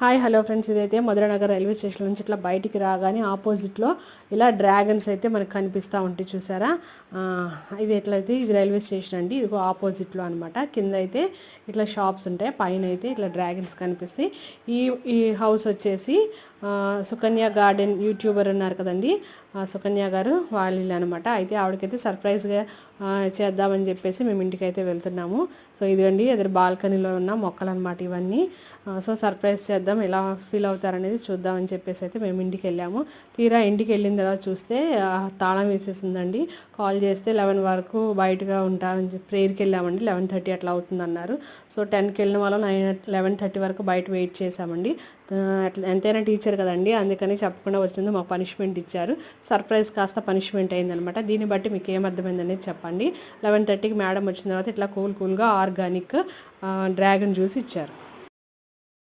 Hi hello friends ఇదైతే Madhura Nagar railway station నుంచి ఇట్లా బయటికి రాగానే ఆపోజిట్లో ఇలా డ్రాగన్స్ అయితే మనకు కనిపిస్తూ ఉంటాయి చూసారా? ఇది ఎట్లయితే ఇది రైల్వే స్టేషన్ అండి. ఇది ఆపోజిట్లో అనమాట కింద అయితే ఇట్లా షాప్స్ ఉంటాయి. పైన అయితే ఇట్లా డ్రాగన్స్ కనిపిస్తాయి. ఈ ఈ హౌస్ వచ్చేసి సుకన్య గార్డెన్ యూట్యూబర్ ఉన్నారు కదండి. సుకన్య గారు వాళ్ళు ఇల్లు అనమాట అయితే ఆవిడకైతే సర్ప్రైజ్గా చేద్దామని చెప్పేసి మేము ఇంటికి అయితే వెళ్తున్నాము. సో ఇదిగండి ఎదురు బాల్కనీలో ఉన్న మొక్కలు అనమాట ఇవన్నీ సో సర్ప్రైజ్ చేద్దాం ఎలా ఫీల్ అవుతారనేది చూద్దామని చెప్పేసి అయితే మేము ఇంటికి వెళ్ళాము. తీరా ఇంటికి వెళ్ళిన తర్వాత చూస్తే తాళం వేసేసిందండి. కాల్ చేస్తే లెవెన్ వరకు బయటగా ఉంటారని చెప్పి ప్రేయర్కి వెళ్ళామండి. లెవెన్ థర్టీ అట్లా అవుతుందన్నారు. సో టెన్కి వెళ్ళిన వాళ్ళు నైన్ లెవెన్ థర్టీ వరకు బయట వెయిట్ చేసామండి అట్లా ఎంతైనా టీచర్ కదండి అందుకని చెప్పకుండా వచ్చింది మాకు పనిష్మెంట్ ఇచ్చారు. సర్ప్రైజ్ కాస్త పనిష్మెంట్ అయిందనమాట. దీన్ని బట్టి మీకు ఏం అర్థమైందనేది చెప్పండి. లెవెన్ థర్టీకి మేడం వచ్చిన తర్వాత ఇట్లా కూల్ కూల్గా ఆర్గానిక్ డ్రాగన్ జ్యూస్ ఇచ్చారు.